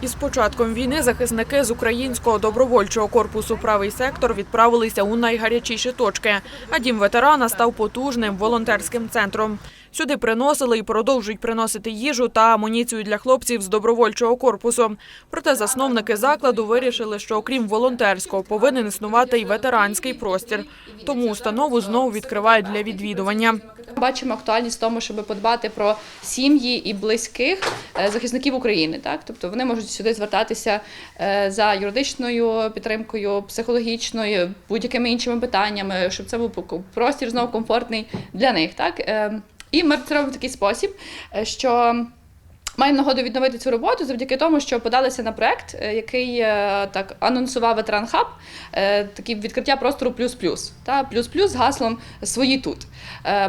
Із початком війни захисники з українського добровольчого корпусу Правий сектор відправилися у найгарячіші точки. А дім ветерана став потужним волонтерським центром. Сюди приносили і продовжують приносити їжу та амуніцію для хлопців з добровольчого корпусу. Проте засновники закладу вирішили, що окрім волонтерського повинен існувати й ветеранський простір. Тому установу знову відкривають для відвідування. Бачимо актуальність в тому, щоб подбати про сім'ї і близьких е, захисників України. Так, тобто вони можуть сюди звертатися е, за юридичною підтримкою, психологічною, будь-якими іншими питаннями, щоб це був простір знову комфортний для них. Так Е, і ми це робимо в такий спосіб, е, що. Маємо нагоду відновити цю роботу завдяки тому, що подалися на проект, е, який е, так анонсував ветеран хаб, е, такі відкриття простору плюс-плюс. Та плюс-плюс з гаслом свої тут.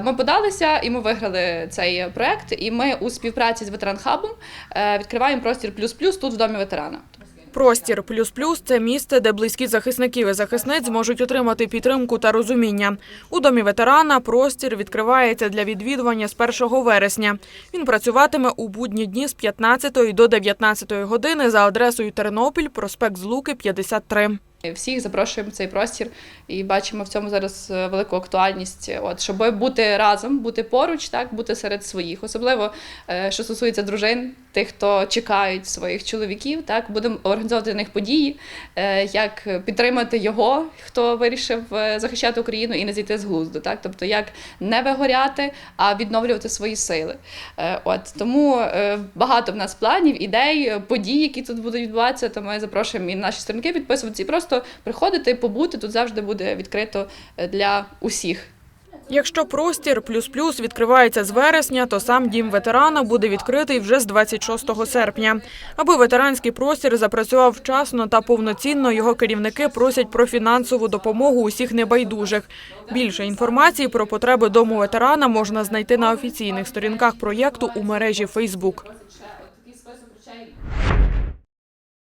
Ми подалися і ми виграли цей проект. І ми у співпраці з ветеран хабом е, відкриваємо простір плюс-плюс тут в домі ветерана. Простір плюс плюс це місце, де близькі захисників і захисниць зможуть отримати підтримку та розуміння. У домі ветерана простір відкривається для відвідування з 1 вересня. Він працюватиме у будні дні з 15 до 19 години за адресою Тернопіль, проспект Злуки, 53. Всіх запрошуємо в цей простір і бачимо в цьому зараз е, велику актуальність. От щоб бути разом, бути поруч, так бути серед своїх, особливо е, що стосується дружин, тих, хто чекають своїх чоловіків. Так будемо організовувати для них події, е, як підтримати його, хто вирішив е, захищати Україну і не зійти з глузду. Так, тобто як не вигоряти, а відновлювати свої сили. Е, От тому багато в нас планів, ідей, подій, які тут будуть відбуватися. То ми запрошуємо і наші сторінки підписуватися і просто приходити, побути. Тут завжди буде відкрито для усіх. Якщо простір плюс плюс відкривається з вересня, то сам дім ветерана буде відкритий вже з 26 серпня. Аби ветеранський простір запрацював вчасно та повноцінно, його керівники просять про фінансову допомогу усіх небайдужих. Більше інформації про потреби дому ветерана можна знайти на офіційних сторінках проєкту у мережі Фейсбук.